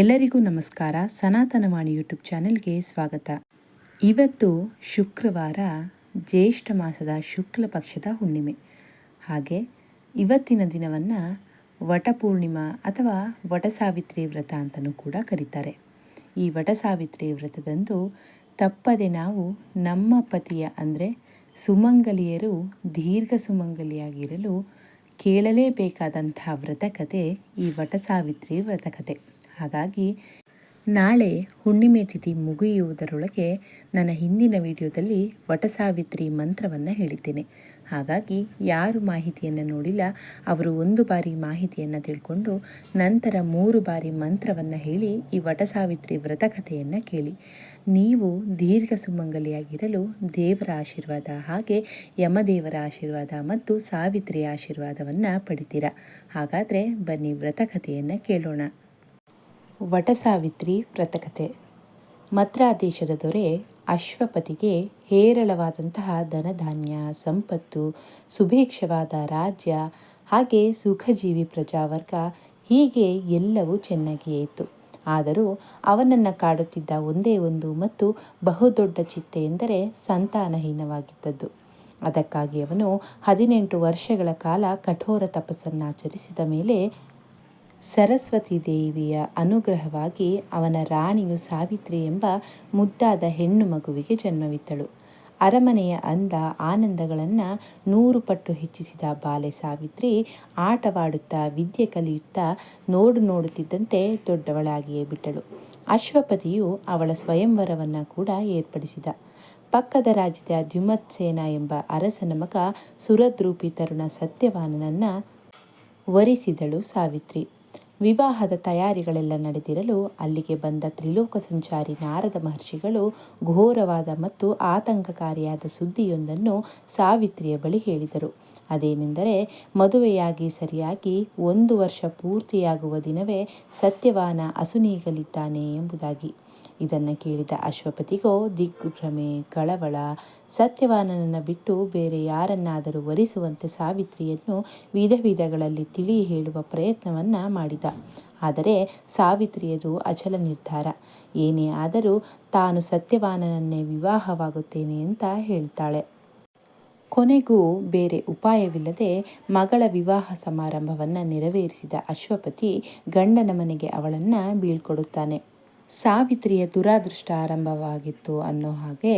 ಎಲ್ಲರಿಗೂ ನಮಸ್ಕಾರ. ಸನಾತನವಾಣಿ ಯೂಟ್ಯೂಬ್ ಚಾನೆಲ್ಗೆ ಸ್ವಾಗತ. ಇವತ್ತು ಶುಕ್ರವಾರ ಜ್ಯೇಷ್ಠ ಮಾಸದ ಶುಕ್ಲ ಪಕ್ಷದ ಹುಣ್ಣಿಮೆ. ಹಾಗೆ ಇವತ್ತಿನ ದಿನವನ್ನು ವಟಪೂರ್ಣಿಮಾ ಅಥವಾ ವಟಸಾವಿತ್ರಿ ವ್ರತ ಅಂತಲೂ ಕೂಡ ಕರೀತಾರೆ. ಈ ವಟಸಾವಿತ್ರಿ ವ್ರತದಂದು ತಪ್ಪದೆ ನಾವು ನಮ್ಮ ಪತಿಯ ಅಂದರೆ ಸುಮಂಗಲಿಯರು ದೀರ್ಘ ಸುಮಂಗಲಿಯಾಗಿರಲು ಕೇಳಲೇಬೇಕಾದಂತಹ ವ್ರತಕತೆ ಈ ವಟಸಾವಿತ್ರಿ ವ್ರತಕತೆ. ಹಾಗಾಗಿ ನಾಳೆ ಹುಣ್ಣಿಮೆ ತಿಥಿ ಮುಗಿಯುವುದರೊಳಗೆ ನನ್ನ ಹಿಂದಿನ ವಿಡಿಯೋದಲ್ಲಿ ವಟಸಾವಿತ್ರಿ ಮಂತ್ರವನ್ನು ಹೇಳಿದ್ದೇನೆ. ಹಾಗಾಗಿ ಯಾರು ಮಾಹಿತಿಯನ್ನು ನೋಡಿಲ್ಲ, ಅವರು ಒಂದು ಬಾರಿ ಮಾಹಿತಿಯನ್ನು ತಿಳ್ಕೊಂಡು ನಂತರ ಮೂರು ಬಾರಿ ಮಂತ್ರವನ್ನು ಹೇಳಿ ಈ ವಟಸಾವಿತ್ರಿ ವ್ರತಕಥೆಯನ್ನು ಕೇಳಿ. ನೀವು ದೀರ್ಘ ಸುಮಂಗಲಿಯಾಗಿರಲು ದೇವರ ಆಶೀರ್ವಾದ ಹಾಗೆ ಯಮದೇವರ ಆಶೀರ್ವಾದ ಮತ್ತು ಸಾವಿತ್ರಿಯ ಆಶೀರ್ವಾದವನ್ನು ಪಡಿತೀರ? ಹಾಗಾದರೆ ಬನ್ನಿ ವ್ರತಕಥೆಯನ್ನು ಕೇಳೋಣ. ವಟಸಾವಿತ್ರಿ ವ್ರತಕತೆ. ಮದ್ರಾದೇಶದ ದೊರೆ ಅಶ್ವಪತಿಗೆ ಹೇರಳವಾದಂತಹ ಧನಧಾನ್ಯ, ಸಂಪತ್ತು, ಸುಭೇಕ್ಷವಾದ ರಾಜ್ಯ, ಹಾಗೆ ಸುಖಜೀವಿ ಪ್ರಜಾವರ್ಗ ಹೀಗೆ ಎಲ್ಲವೂ ಚೆನ್ನಾಗಿಯೇ ಇತ್ತು ಆದರೂ ಅವನನ್ನು ಕಾಡುತ್ತಿದ್ದ ಒಂದೇ ಒಂದು ಮತ್ತು ಬಹುದೊಡ್ಡ ಚಿತ್ತೆ ಎಂದರೆ ಸಂತಾನಹೀನವಾಗಿದ್ದದ್ದು. ಅದಕ್ಕಾಗಿ ಅವನು ಹದಿನೆಂಟು ವರ್ಷಗಳ ಕಾಲ ಕಠೋರ ತಪಸ್ಸನ್ನಾಚರಿಸಿದ ಮೇಲೆ ಸರಸ್ವತಿ ದೇವಿಯ ಅನುಗ್ರಹವಾಗಿ ಅವನ ರಾಣಿಯು ಸಾವಿತ್ರಿ ಎಂಬ ಮುದ್ದಾದ ಹೆಣ್ಣು ಮಗುವಿಗೆ ಜನ್ಮವಿತ್ತಳು ಅರಮನೆಯ ಅಂದ ಆನಂದಗಳನ್ನು ನೂರು ಪಟ್ಟು ಹೆಚ್ಚಿಸಿದ ಬಾಲೆ ಸಾವಿತ್ರಿ ಆಟವಾಡುತ್ತಾ ವಿದ್ಯೆ ಕಲಿಯುತ್ತಾ ನೋಡು ನೋಡುತ್ತಿದ್ದಂತೆ ದೊಡ್ಡವಳಾಗಿಯೇ ಬಿಟ್ಟಳು. ಅಶ್ವಪತಿಯು ಅವಳ ಸ್ವಯಂವರವನ್ನು ಕೂಡ ಏರ್ಪಡಿಸಿದ. ಪಕ್ಕದ ರಾಜ್ಯದ ದ್ಯುಮತ್ಸೇನ ಎಂಬ ಅರಸನ ಮಗ ಸುರದ್ರೂಪಿ ತರುಣ ಸತ್ಯವಾನನನ್ನು ವರಿಸಿದಳು ಸಾವಿತ್ರಿ. ವಿವಾಹದ ತಯಾರಿಗಳೆಲ್ಲ ನಡೆದಿರಲು ಅಲ್ಲಿಗೆ ಬಂದ ತ್ರಿಲೋಕ ಸಂಚಾರಿ ನಾರದ ಮಹರ್ಷಿಗಳು ಘೋರವಾದ ಮತ್ತು ಆತಂಕಕಾರಿಯಾದ ಸುದ್ದಿಯೊಂದನ್ನು ಸಾವಿತ್ರಿಯ ಬಳಿ ಹೇಳಿದರು. ಅದೇನೆಂದರೆ, ಮದುವೆಯಾಗಿ ಸರಿಯಾಗಿ ಒಂದು ವರ್ಷ ಪೂರ್ತಿಯಾಗುವ ದಿನವೇ ಸತ್ಯವಾನ ಅಸುನೀಗಲಿದ್ದಾನೆ ಎಂಬುದಾಗಿ. ಇದನ್ನು ಕೇಳಿದ ಅಶ್ವಪತಿಗೋ ದಿಗ್ಭ್ರಮೆ, ಕಳವಳ, ಸತ್ಯವಾನನನ್ನು ಬಿಟ್ಟು ಬೇರೆ ಯಾರನ್ನಾದರೂ ವರಿಸುವಂತೆ ಸಾವಿತ್ರಿಯನ್ನು ವಿಧ ವಿಧಗಳಲ್ಲಿ ತಿಳಿ ಹೇಳುವ ಪ್ರಯತ್ನವನ್ನು ಮಾಡಿದ. ಆದರೆ ಸಾವಿತ್ರಿಯದು ಅಚಲ ನಿರ್ಧಾರ. ಏನೇ ಆದರೂ ತಾನು ಸತ್ಯವಾನನನ್ನೇ ವಿವಾಹವಾಗುತ್ತೇನೆ ಅಂತ ಹೇಳ್ತಾಳೆ. ಕೊನೆಗೂ ಬೇರೆ ಉಪಾಯವಿಲ್ಲದೆ ಮಗಳ ವಿವಾಹ ಸಮಾರಂಭವನ್ನು ನೆರವೇರಿಸಿದ ಅಶ್ವಪತಿ ಗಂಡನ ಮನೆಗೆ ಅವಳನ್ನು ಬೀಳ್ಕೊಡುತ್ತಾನೆ. ಸಾವಿತ್ರಿಯ ದುರಾದೃಷ್ಟ ಆರಂಭವಾಗಿತ್ತು ಅನ್ನೋ ಹಾಗೆ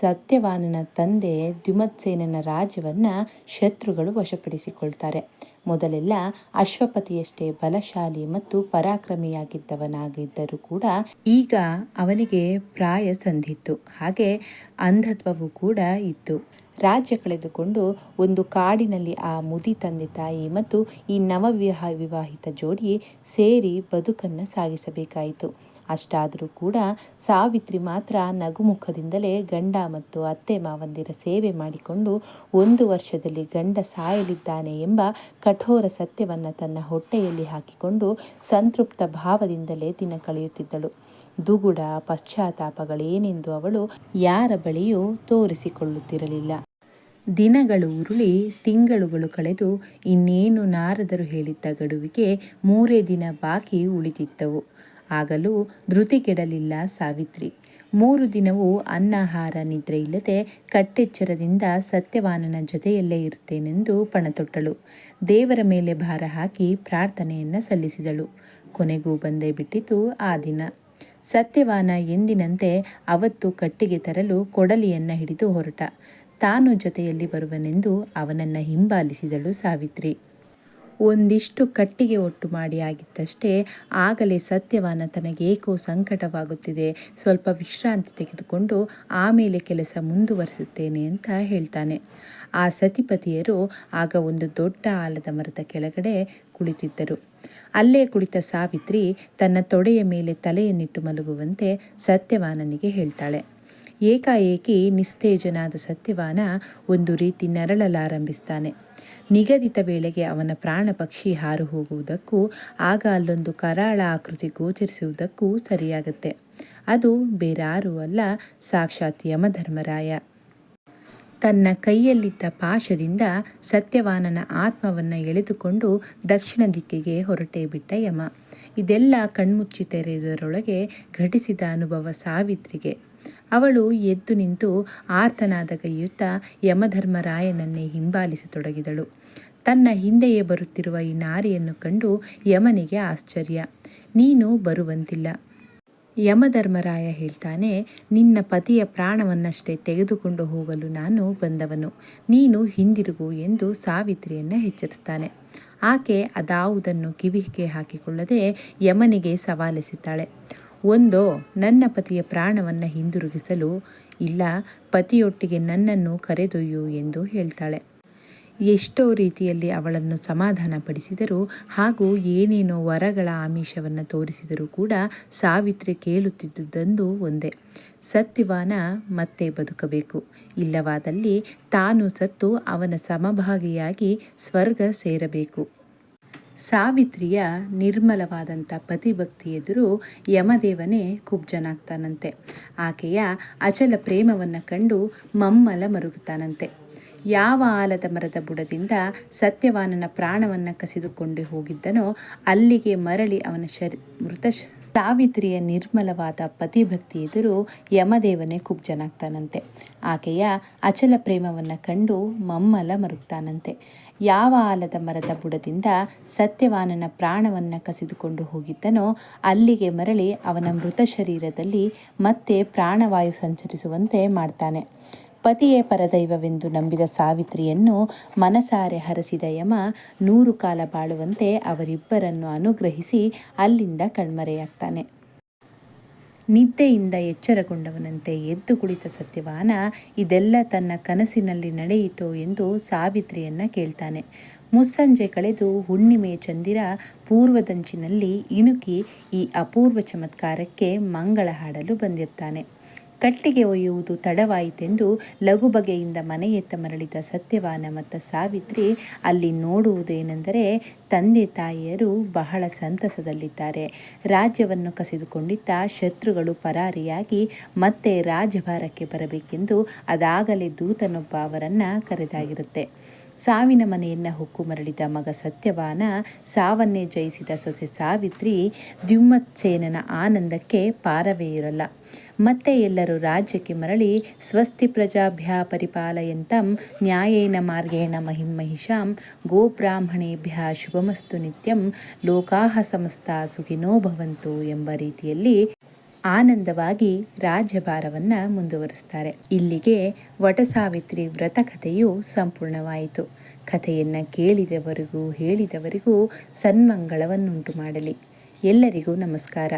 ಸತ್ಯವಾನನ ತಂದೆ ದ್ಯುಮತ್ಸೇನನ ರಾಜ್ಯವನ್ನು ಶತ್ರುಗಳು ವಶಪಡಿಸಿಕೊಳ್ತಾರೆ. ಮೊದಲೆಲ್ಲ ಅಶ್ವಪತಿಯಷ್ಟೇ ಬಲಶಾಲಿ ಮತ್ತು ಪರಾಕ್ರಮಿಯಾಗಿದ್ದವನಾಗಿದ್ದರೂ ಕೂಡ ಈಗ ಅವನಿಗೆ ಪ್ರಾಯ ಸಂಧಿತ್ತು ಹಾಗೆ ಅಂಧತ್ವವು ಕೂಡ ಇತ್ತು. ರಾಜ್ಯ ಕಳೆದುಕೊಂಡು ಒಂದು ಕಾಡಿನಲ್ಲಿ ಆ ಮುದಿ ತಂದೆ ತಾಯಿ ಮತ್ತು ಈ ನವವಿವಾಹ ವಿವಾಹಿತ ಜೋಡಿ ಸೇರಿ ಬದುಕನ್ನು ಸಾಗಿಸಬೇಕಾಯಿತು. ಅಷ್ಟಾದರೂ ಕೂಡ ಸಾವಿತ್ರಿ ಮಾತ್ರ ನಗುಮುಖದಿಂದಲೇ ಗಂಡ ಮತ್ತು ಅತ್ತೆ ಮಾವಂದಿರ ಸೇವೆ ಮಾಡಿಕೊಂಡು ಒಂದು ವರ್ಷದಲ್ಲಿ ಗಂಡ ಸಾಯಲಿದ್ದಾನೆ ಎಂಬ ಕಠೋರ ಸತ್ಯವನ್ನು ತನ್ನ ಹೊಟ್ಟೆಯಲ್ಲಿ ಹಾಕಿಕೊಂಡು ಸಂತೃಪ್ತ ಭಾವದಿಂದಲೇ ದಿನ ಕಳೆಯುತ್ತಿದ್ದಳು. ದುಗುಡ, ಪಶ್ಚಾತ್ತಾಪಗಳೇನೆಂದು ಅವಳು ಯಾರ ಬಳಿಯೂ ತೋರಿಸಿಕೊಳ್ಳುತ್ತಿರಲಿಲ್ಲ. ದಿನಗಳು ಉರುಳಿ, ತಿಂಗಳುಗಳು ಕಳೆದು ಇನ್ನೇನು ನಾರದರು ಹೇಳಿದ್ದ ಗಡುವಿಗೆ ಮೂರೇ ದಿನ ಬಾಕಿ ಉಳಿದಿದ್ದವು. ಆಗಲೂ ಧೃತಿ ಕೆಡಲಿಲ್ಲ ಸಾವಿತ್ರಿ. ಮೂರು ದಿನವೂ ಅನ್ನಾಹಾರ ನಿದ್ರೆ ಇಲ್ಲದೆ ಕಟ್ಟೆಚ್ಚರದಿಂದ ಸತ್ಯವಾನನ ಜೊತೆಯಲ್ಲೇ ಇರುತ್ತೇನೆಂದು ಪಣತೊಟ್ಟಳು. ದೇವರ ಮೇಲೆ ಭಾರ ಹಾಕಿ ಪ್ರಾರ್ಥನೆಯನ್ನು ಸಲ್ಲಿಸಿದಳು. ಕೊನೆಗೂ ಬಂದೇ ಬಿಟ್ಟಿತು ಆ ದಿನ. ಸತ್ಯವಾನ ಎಂದಿನಂತೆ ಅವತ್ತು ಕಟ್ಟಿಗೆ ತರಲು ಕೊಡಲಿಯನ್ನು ಹಿಡಿದು ಹೊರಟ. ತಾನು ಜೊತೆಯಲ್ಲಿ ಬರುವನೆಂದು ಅವನನ್ನು ಹಿಂಬಾಲಿಸಿದಳು ಸಾವಿತ್ರಿ. ಒಂದಿಷ್ಟು ಕಟ್ಟಿಗೆ ಒಟ್ಟು ಮಾಡಿ ಆಗಿತ್ತಷ್ಟೇ ಆಗಲೇ ಸತ್ಯವಾನ ತನಗೇಕೋ ಸಂಕಟವಾಗುತ್ತಿದೆ. ಸ್ವಲ್ಪ ವಿಶ್ರಾಂತಿ ತೆಗೆದುಕೊಂಡು ಆಮೇಲೆ ಕೆಲಸ ಮುಂದುವರಿಸುತ್ತೇನೆ ಅಂತ ಹೇಳ್ತಾನೆ. ಆ ಸತಿಪತಿಯರು ಆಗ ಒಂದು ದೊಡ್ಡ ಆಲದ ಮರದ ಕೆಳಗಡೆ ಕುಳಿತಿದ್ದರು. ಅಲ್ಲೇ ಕುಳಿತ ಸಾವಿತ್ರಿ ತನ್ನ ತೊಡೆಯ ಮೇಲೆ ತಲೆಯನ್ನಿಟ್ಟು ಮಲಗುವಂತೆ ಸತ್ಯವಾನನಿಗೆ ಹೇಳ್ತಾಳೆ. ಏಕಾಏಕಿ ನಿಸ್ತೇಜನಾದ ಸತ್ಯವಾನ ಒಂದು ರೀತಿ ನರಳಲಾರಂಭಿಸ್ತಾನೆ. ನಿಗದಿತ ವೇಳೆಗೆ ಅವನ ಪ್ರಾಣ ಪಕ್ಷಿ ಹಾರು ಹೋಗುವುದಕ್ಕೂ, ಆಗ ಅಲ್ಲೊಂದು ಕರಾಳ ಆಕೃತಿ ಗೋಚರಿಸುವುದಕ್ಕೂ ಸರಿಯಾಗತ್ತೆ. ಅದು ಬೇರಾರೂ ಅಲ್ಲ, ಸಾಕ್ಷಾತ್ ಯಮಧರ್ಮರಾಯ. ತನ್ನ ಕೈಯಲ್ಲಿದ್ದ ಪಾಶದಿಂದ ಸತ್ಯವಾನನ ಆತ್ಮವನ್ನು ಎಳೆದುಕೊಂಡು ದಕ್ಷಿಣ ದಿಕ್ಕಿಗೆ ಹೊರಟೇ ಬಿಟ್ಟ ಯಮ. ಇದೆಲ್ಲ ಕಣ್ಮುಚ್ಚಿ ತೆರೆಯುವುದರೊಳಗೆ ಘಟಿಸಿದ ಅನುಭವ ಸಾವಿತ್ರಿಗೆ. ಅವಳು ಎದ್ದು ನಿಂತು ಆರ್ತನಾದ ಕೈಯುತ್ತ ಯಮಧರ್ಮರಾಯನನ್ನೇ ಹಿಂಬಾಲಿಸತೊಡಗಿದಳು ತನ್ನ ಹಿಂದೆಯೇ ಬರುತ್ತಿರುವ ಈ ನಾರಿಯನ್ನು ಕಂಡು ಯಮನಿಗೆ ಆಶ್ಚರ್ಯ. ನೀನು ಬರುವಂತಿಲ್ಲ. ಯಮಧರ್ಮರಾಯ ಹೇಳ್ತಾನೆ, ನಿನ್ನ ಪತಿಯ ಪ್ರಾಣವನ್ನಷ್ಟೇ ತೆಗೆದುಕೊಂಡು ಹೋಗಲು ನಾನು ಬಂದವನು. ನೀನು ಹಿಂದಿರುಗು ಎಂದು ಸಾವಿತ್ರಿಯನ್ನು ಎಚ್ಚರಿಸ್ತಾನೆ. ಆಕೆ ಅದಾವುದನ್ನು ಕಿವಿಗೆ ಹಾಕಿಕೊಳ್ಳದೆ ಯಮನಿಗೆ ಸವಾಲಿಸುತ್ತಾಳೆ ಒಂದೋ ನನ್ನ ಪತಿಯ ಪ್ರಾಣವನ್ನು ಹಿಂದಿರುಗಿಸಲು ಇಲ್ಲ, ಪತಿಯೊಟ್ಟಿಗೆ ನನ್ನನ್ನು ಕರೆದೊಯ್ಯು ಎಂದು ಹೇಳ್ತಾಳೆ. ಎಷ್ಟೋ ರೀತಿಯಲ್ಲಿ ಅವಳನ್ನು ಸಮಾಧಾನಪಡಿಸಿದರೂ ಹಾಗೂ ಏನೇನೋ ವರಗಳ ಆಮಿಷವನ್ನು ತೋರಿಸಿದರೂ ಕೂಡ ಸಾವಿತ್ರಿ ಕೇಳುತ್ತಿದ್ದುದೊಂದು ಒಂದೇ. ಸತ್ಯವಾನ ಮತ್ತೆ ಬದುಕಬೇಕು. ಇಲ್ಲವಾದಲ್ಲಿ ತಾನು ಸತ್ತು ಅವನ ಸಮಭಾಗಿಯಾಗಿ ಸ್ವರ್ಗ ಸೇರಬೇಕು. ಸಾವಿತ್ರಿಯ ನಿರ್ಮಲವಾದಂಥ ಪತಿಭಕ್ತಿ ಎದುರು ಯಮದೇವನೇ ಕುಬ್ಜನಾಗ್ತಾನಂತೆ. ಆಕೆಯ ಅಚಲ ಪ್ರೇಮವನ್ನು ಕಂಡು ಮಮ್ಮಲ ಮರುಗುತ್ತಾನಂತೆ. ಯಾವ ಆಲದ ಮರದ ಬುಡದಿಂದ ಸತ್ಯವಾನನ ಪ್ರಾಣವನ್ನು ಕಸಿದುಕೊಂಡು ಹೋಗಿದ್ದನೋ ಅಲ್ಲಿಗೆ ಮರಳಿ ಅವನ ಶರಿ ಮೃತ ಸಾವಿತ್ರಿಯ ನಿರ್ಮಲವಾದ ಪತಿಭಕ್ತಿ ಎದುರು ಯಮದೇವನೇ ಕುಬ್ಜನಾಗ್ತಾನಂತೆ. ಆಕೆಯ ಅಚಲ ಪ್ರೇಮವನ್ನು ಕಂಡು ಮಮ್ಮಲ ಮರುಗ್ತಾನಂತೆ. ಯಾವ ಆಲದ ಮರದ ಬುಡದಿಂದ ಸತ್ಯವಾನನ ಪ್ರಾಣವನ್ನು ಕಸಿದುಕೊಂಡು ಹೋಗಿದ್ದನೋ ಅಲ್ಲಿಗೆ ಮರಳಿ ಅವನ ಮೃತ ಶರೀರದಲ್ಲಿ ಮತ್ತೆ ಪ್ರಾಣವಾಯು ಸಂಚರಿಸುವಂತೆ ಮಾಡ್ತಾನೆ. ಪತಿಯೇ ಪರದೈವವೆಂದು ನಂಬಿದ ಸಾವಿತ್ರಿಯನ್ನು ಮನಸಾರೆ ಹರಸಿದ ಯಮ ನೂರು ಕಾಲ ಬಾಳುವಂತೆ ಅವರಿಬ್ಬರನ್ನು ಅನುಗ್ರಹಿಸಿ ಅಲ್ಲಿಂದ ಕಣ್ಮರೆಯಾಗ್ತಾನೆ. ನಿದ್ದೆಯಿಂದ ಎಚ್ಚರಗೊಂಡವನಂತೆ ಎದ್ದು ಕುಳಿತ ಸತ್ಯವಾನ, ಇದೆಲ್ಲ ತನ್ನ ಕನಸಿನಲ್ಲಿ ನಡೆಯಿತು ಎಂದು ಸಾವಿತ್ರಿಯನ್ನ ಕೇಳ್ತಾನೆ. ಮುಸ್ಸಂಜೆ ಕಳೆದು ಹುಣ್ಣಿಮೆಯ ಚಂದಿರ ಪೂರ್ವದಂಚಿನಲ್ಲಿ ಇಣುಕಿ ಈ ಅಪೂರ್ವ ಚಮತ್ಕಾರಕ್ಕೆ ಮಂಗಳ ಹಾಡಲು ಬಂದಿರ್ತಾನೆ. ಕಟ್ಟಿಗೆ ಒಯ್ಯುವುದು ತಡವಾಯಿತೆಂದು ಲಘು ಬಗೆಯಿಂದ ಮನೆಯತ್ತ ಮರಳಿದ ಸತ್ಯವಾನ ಮತ್ತು ಸಾವಿತ್ರಿ ಅಲ್ಲಿ ನೋಡುವುದೇನೆಂದರೆ ತಂದೆ ತಾಯಿಯರು ಬಹಳ ಸಂತಸದಲ್ಲಿದ್ದಾರೆ. ರಾಜ್ಯವನ್ನು ಕಸಿದುಕೊಂಡಿದ್ದ ಶತ್ರುಗಳು ಪರಾರಿಯಾಗಿ ಮತ್ತೆ ರಾಜಭಾರಕ್ಕೆ ಬರಬೇಕೆಂದು ಅದಾಗಲೇ ದೂತನೊಬ್ಬ ಅವರನ್ನು ಕರೆದಾಗಿರುತ್ತೆ. ಸಾವಿನ ಮನೆಯನ್ನು ಹೊಕ್ಕು ಮರಳಿದ ಮಗ ಸತ್ಯವಾನ ಸಾವನ್ನೇ ಜಯಿಸಿದ ಸೊಸೆ ಸಾವಿತ್ರಿ ದ್ಯುಮ್ಮತ್ಸೇನನ ಆನಂದಕ್ಕೆ ಪಾರವೇ ಇರಲ್ಲ. ಮತ್ತೆ ಎಲ್ಲರೂ ರಾಜ್ಯಕ್ಕೆ ಮರಳಿ ಸ್ವಸ್ತಿ ಪ್ರಜಾಭ್ಯ ಪರಿಪಾಲಯಂತಂ ನ್ಯಾಯೇನ ಮಾರ್ಗೇಣ ಮಹಿಮಹಿಷಾಂ ಗೋಬ್ರಾಹ್ಮಣೇಭ್ಯ ಶುಭಮಸ್ತು ನಿತ್ಯಂ ಲೋಕಾಹ ಸಮಸ್ತ ಸುಖಿನೋ ಭವಂತು ಎಂಬ ರೀತಿಯಲ್ಲಿ ಆನಂದವಾಗಿ ರಾಜ್ಯಭಾರವನ್ನು ಮುಂದುವರಿಸ್ತಾರೆ. ಇಲ್ಲಿಗೆ ವಟಸಾವಿತ್ರಿ ವ್ರತ ಕಥೆಯು ಸಂಪೂರ್ಣವಾಯಿತು. ಕಥೆಯನ್ನು ಕೇಳಿದವರಿಗೂ ಹೇಳಿದವರಿಗೂ ಸನ್ಮಂಗಳವನ್ನುಂಟು ಮಾಡಲಿ. ಎಲ್ಲರಿಗೂ ನಮಸ್ಕಾರ.